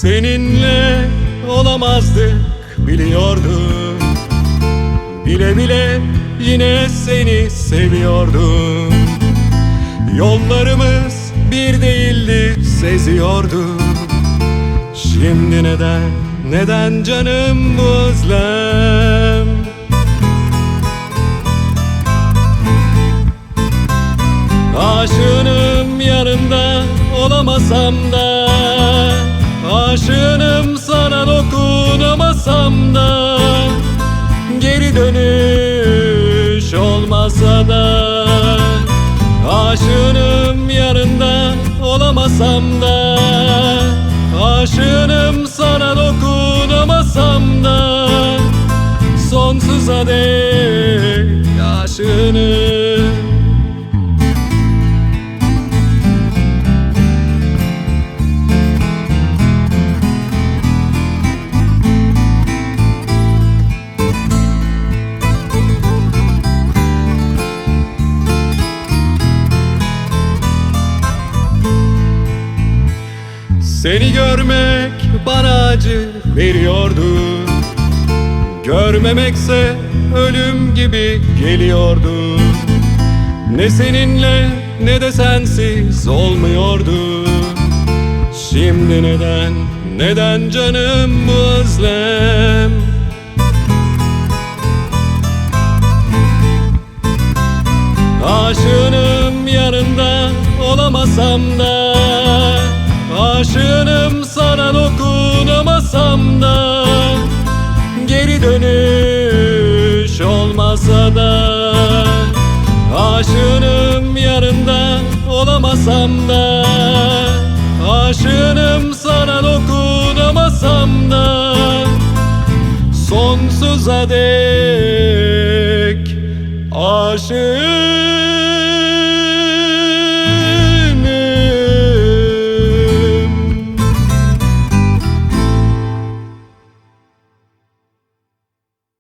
Seninle olamazdık biliyordum. Bile bile yine seni seviyordum. Yollarımız bir değildi seziyordum. Şimdi neden, neden canım bu özlem? Aşığınım yanında olamasam da Aşığınım sana dokunamasam da Geri dönüş olmasa da. Aşığınım yanında olamasam da Aşığınım sana dokunamasam da. Sonsuza dek aşığınım Seni görmek bana acı veriyordu. Görmemekse ölüm gibi geliyordu. Ne seninle ne de sensiz olmuyordu. Şimdi neden, neden canım bu özlem? Aşığınım yanında olamasam da Aşığınım sana dokunamasam da Geri dönüş olmasa da. Aşığınım yanında olamasam da. Aşığınım sana dokunamasam da. Sonsuza dek